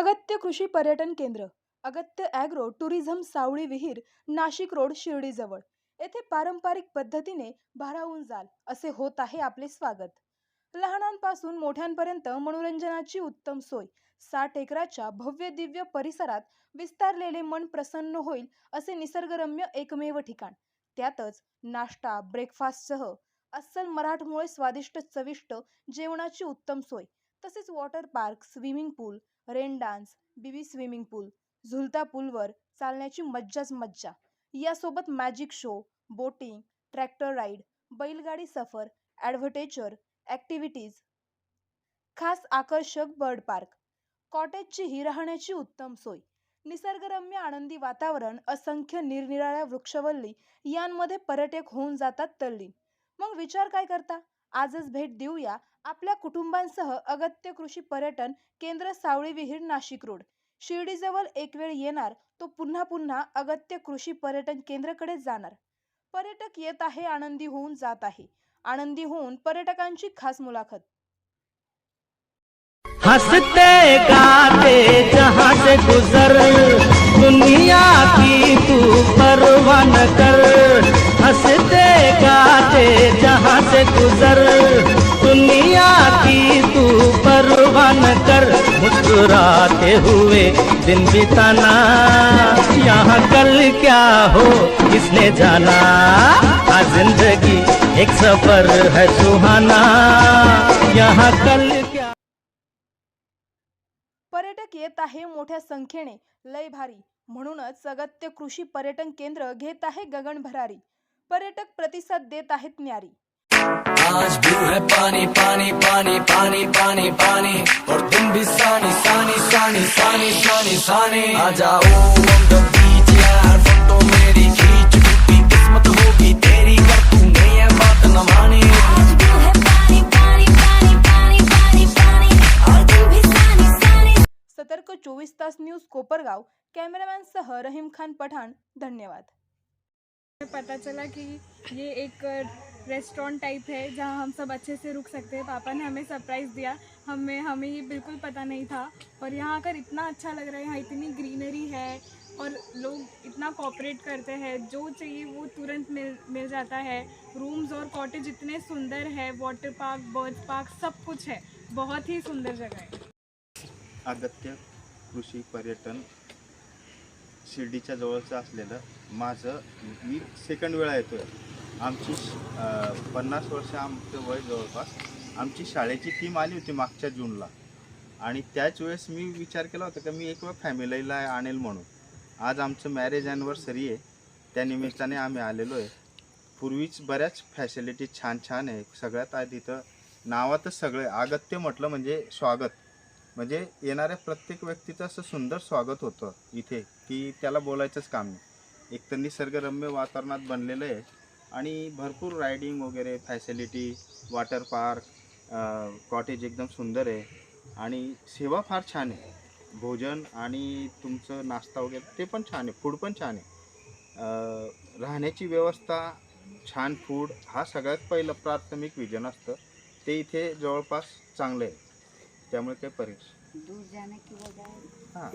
अगत्य कृषी पर्यटन केंद्र अगत्य ॲग्रो टुरिझम सावळी विहीर नाशिक रोड शिर्डीजवळ. येथे पारंपरिक पद्धतीने भारावून जाल असे होत आहे आपले स्वागत. लहानांपासून मोठ्यांपर्यंत मनोरंजनाची उत्तम सोय साठ एकराच्या भव्य दिव्य परिसरात विस्तारलेले मन प्रसन्न होईल असे निसर्गरम्य एकमेव ठिकाण. त्यातच नाश्ता ब्रेकफास्टसह अस्सल मराठमोळे स्वादिष्ट चविष्ट जेवणाची उत्तम सोय तसेच water park swimming pool rain dance baby swimming pool झुलता पूलवर चालण्याची मज्जाच मज्जा. यासोबत magic show boating tractor ride बैलगाडी सफर ॲडव्हर्टेचर ॲक्टिव्हिटीज. खास आकर्षक बर्ड पार्क. कॉटेजचीही राहण्याची उत्तम सोय. निसर्गरम्य आनंदी वातावरण असंख्य निरनिराळ्या वृक्षवल्ली यांमध्ये पर्यटक होऊन जातात तल्लीन. मग विचार काय करता? आजच भेट देऊया आपल्या कुटुंबांसह अगत्य कृषी पर्यटन केंद्र सावळी विहीर नाशिक रोड. शिर्डीजवळ एक वेळ येणार तो पुन्हा पुन्हा अगत्य कृषी पर्यटन केंद्राकडे जाणार. पर्यटक येत आहे आनंदी होऊन जात आहे. आनंदी होऊन पर्यटकांची खास मुलाखत. हसते गाते से गुजर दुनिया की तू परवाह न कर। मुस्कुराते हुए दिन बिताना यहाँ कल क्या हो किसने जाना? आज जिंदगी एक सफर है सुहाना यहाँ कल क्या पर्यटक येत आहे मोठ्या संख्येने लय भारी. म्हणूनच अगत्य कृषी पर्यटन केंद्र घेत आहे गगन भरारी पर्यटक प्रतिसाद देत आहेत न्यारी. आज भी है पानी पानी पानी पानी पानी पानी। और तुम भी सानी सानी सानी सानी सानी सानी। आ जाओ on the beach यार फ़ोटो मेरी खींच। टूटी किस्मत होगी तेरी कर तू नहीं है बात न मानी। आज भी है पानी पानी पानी पानी पानी पानी। और तू भी सानी सानी। सतर्क चोवीस तास न्यूज़ कोपरगाव कॅमेरामॅन सह रहीम खान पठान धन्यवाद। पता चला कि ये एक रेस्टोरेंट टाइप है जहाँ हम सब अच्छे से रुक सकते हैं। पापा ने हमें सरप्राइज़ दिया। हमें हमें ये बिल्कुल पता नहीं था। और यहाँ आकर इतना अच्छा लग रहा है। यहाँ इतनी ग्रीनरी है और लोग इतना कॉपरेट करते हैं। जो चाहिए वो तुरंत मिल मिल जाता है। रूम्स और कॉटेज इतने सुंदर है। वाटर पार्क बर्ड पार्क सब कुछ है। बहुत ही सुंदर जगह है। आदित्य कृषी पर्यटन शिर्डीच्या जवळचं असलेलं माझं मी सेकंड वेळा येतो आहे आमची पन्नास वर्ष आमचं वय जवळपास. आमची शाळेची टीम आली होती मागच्या जूनला. आणि त्याच वेळेस मी विचार केला होता की मी एक वेळ फॅमिलीला आणेल म्हणून. आज आमचं मॅरेज ॲनिव्हर्सरी आहे. त्या निमित्ताने आम्ही आलेलो आहे. पूर्वीच बऱ्याच फॅसिलिटी छान छान आहे. सगळ्यात आधी तर नावातच सगळे अगत्य म्हटलं म्हणजे स्वागत. म्हणजे येणाऱ्या प्रत्येक व्यक्तीचं असं सुंदर स्वागत होतं इथे की त्याला बोलायचंच काम नाही. एक तर निसर्गरम्य वातावरणात बनलेलं आहे. आणि भरपूर रायडिंग वगैरे फॅसिलिटी वॉटर पार्क कॉटेज एकदम सुंदर आहे. आणि सेवा फार छान आहे. भोजन आणि तुमचं नाश्ता वगैरे ते पण छान आहे. फूड पण छान आहे. राहण्याची व्यवस्था छान फूड हा सगळ्यात पहिलं प्राथमिक विजन असतं. ते इथे जवळपास चांगलं आहे. त्यामुळे काही परीक्षा हां.